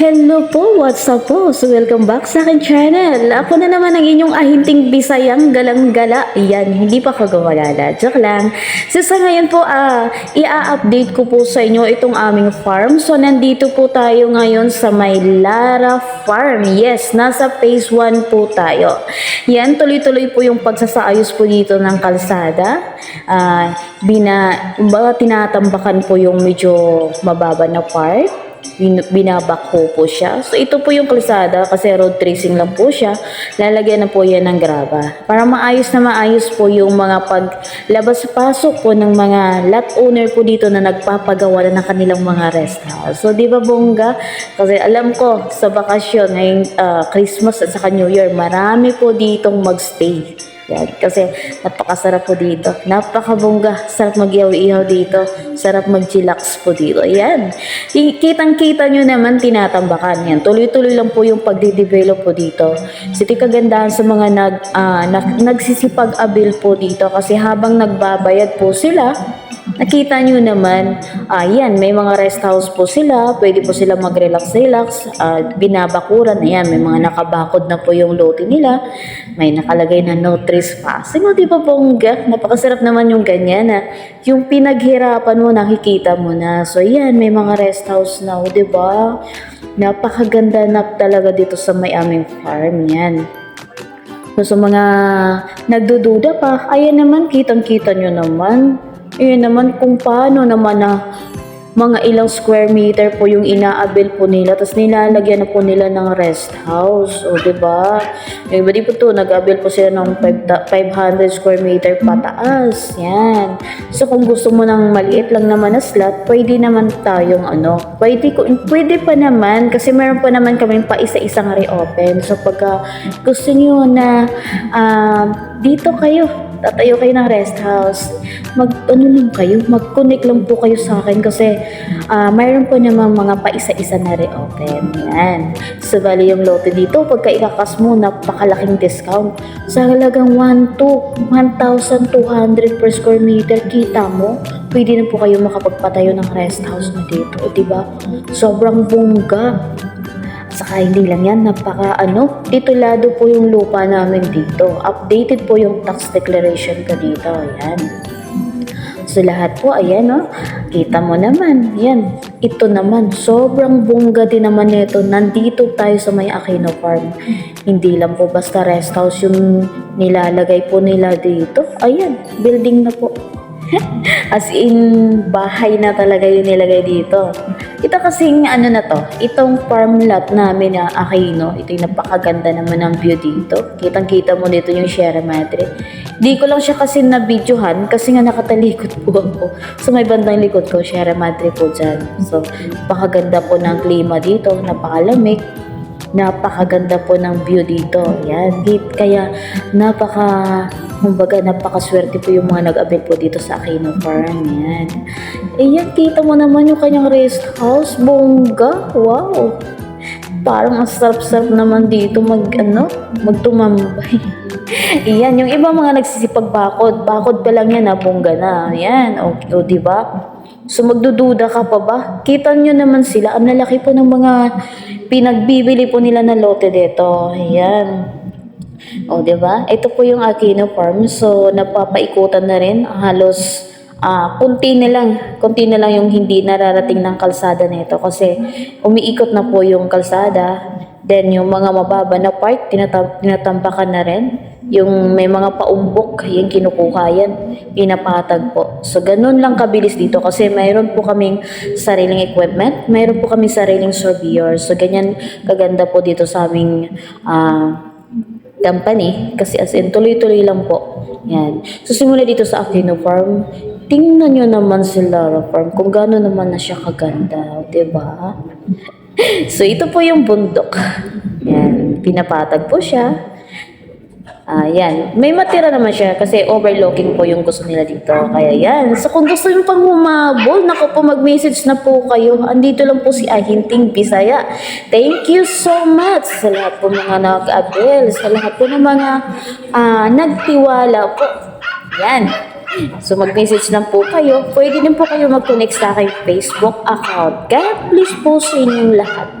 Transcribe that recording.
Hello po, what's up po? So welcome back sa akin channel. Ako na naman ang inyong ahinting bisayang galang-gala. Yan, hindi pa ako gumalala. Joke lang. So sa ngayon po, ah, i-update ko po sa inyo itong aming farm. So nandito po tayo ngayon sa may Lara Farm. Yes, nasa phase 1 po tayo. Yan, tuloy-tuloy po yung pagsasaayos po dito ng kalsada. Ah, bina, ba, tinatambakan po yung medyo mababa na part bin- binabakho po siya. So ito po yung kalsada kasi road tracing lang po siya. Lalagyan na po yan ng graba. Para maayos na maayos po yung mga paglabas-pasok po ng mga lot owner po dito na nagpapagawa na ng kanilang mga rest house. So di ba bongga? Kasi alam ko sa bakasyon ngayong ah, Christmas at saka New Year, marami po ditong magstay. Yan. Kasi napakasarap po dito. Napakabongga. Sarap mag-ihaw-ihaw dito. Sarap mag-chillax po dito. Yan. I- Kitang-kita nyo naman tinatambakan. Yan. Tuloy-tuloy lang po yung pagde-develop po dito. Yung kagandahan sa mga nag, ah, nag, nagsisipag-abil po dito. Kasi habang nagbabayad po sila, Nakita nyo naman, ayan, may mga rest house po sila, pwede po sila mag-relax-relax, ah, binabakuran, ayan, may mga nakabakod na po yung lote nila, may nakalagay na no trespassing, o di ba bongga? Napakasarap naman yung ganyan na, yung pinaghirapan mo, nakikita mo na. So, ayan, may mga rest house na, o di ba? Napakaganda na talaga dito sa may aming farm, yan. So, sa mga nagdududa pa, ayan naman, kitang-kita nyo naman. Ayan naman kung paano naman na mga ilang square meter po yung inaabil po nila. Tapos nilalagyan na po nila ng rest house. O di ba yung iba po to nag-abil po sila ng 5 500 square meter pataas. Yan. So kung gusto mo ng maliit lang naman na slot pwede naman tayong ano pwede ko pwede pa naman kasi meron pa naman kaming pa isa-isang reopen. So pagka gusto niyo na ah, dito kayo tatayo kayo ng rest house, mag ano lang kayo, mag-connect lang po kayo sa akin kasi ah, mayroon po namang mga pa-isa-isa na reopen. Yan. So, bali yung lote dito, pagka ikakas mo, napakalaking discount. Sa halagang 1 to 1,200 per square meter, kita mo, pwede na po kayo makapagpatayo ng rest house na dito. O, diba? Sobrang bongga. Saka hindi lang yan, napaka ano, titulado po yung lupa namin dito. Updated po yung tax declaration ko dito. Ayan. So lahat po, ayan o. Kita mo naman. Yan. Ito naman, sobrang bongga din naman nito. Nandito tayo sa may Aquino Farm. Hindi lang po basta rest house yung nilalagay po nila dito. Ayan, building na po. As in, bahay na talaga yung nilagay dito. Ito kasing ano na to, itong farm lot namin na Aquino, ito yung napakaganda naman ng view dito. Kitang-kita mo dito yung Sierra Madre. Di ko lang siya kasi na-videohan kasi nga nakatalikod po ako. So may bandang likod ko, Sierra Madre po dyan. So, napakaganda po ng klima dito, napakalamig. Napakaganda po ng view dito. Yan. Kaya napaka, kumbaga napakaswerte po yung mga nag-abil po dito sa Aquino Farm. Yan. Ayan, kita mo naman yung kanyang rest house. Bongga. Wow. Parang ang sarap-sarap naman dito mag, ano, magtumambay. Iyan, yung ibang mga nagsisipag bakod, bakod pa lang yan, bongga na. Yan, okay, o, di ba? So magdududa ka pa ba? Kita nyo naman sila, ang lalaki po ng mga pinagbibili po nila na lote dito. Ayan. O, di ba? Ito po yung Aquino Farm. So, napapaikutan na rin. Halos, ah, kunti na lang. Kunti na lang yung hindi nararating ng kalsada nito. Kasi, umiikot na po yung kalsada. Then, yung mga mababa na part, tinatam- tinatampakan na rin. Yung may mga paumbok, yung kinukuha yan, pinapatag po. So, ganun lang kabilis dito kasi mayroon po kaming sariling equipment, mayroon po kaming sariling surveyor. So, ganyan kaganda po dito sa aming ah, company kasi as in tuloy-tuloy lang po. Yan. So simula dito sa Aquino Farm, tingnan nyo naman si Lara Farm kung gaano naman na siya kaganda, 'di ba? so ito po yung bundok. Yan, pinapatag po siya. Ah, yan. May matira naman siya kasi overlooking po yung gusto nila dito. Kaya yan. So kung gusto nyo pang humabol, naku po mag-message na po kayo. Andito lang po si Ahinting Bisaya. Thank you so much sa lahat po mga nag-abil, sa lahat po ng mga ah, nagtiwala po. Yan. So mag-message lang po kayo. Pwede din po kayo mag-connect sa aking Facebook account. God bless po sa inyong lahat.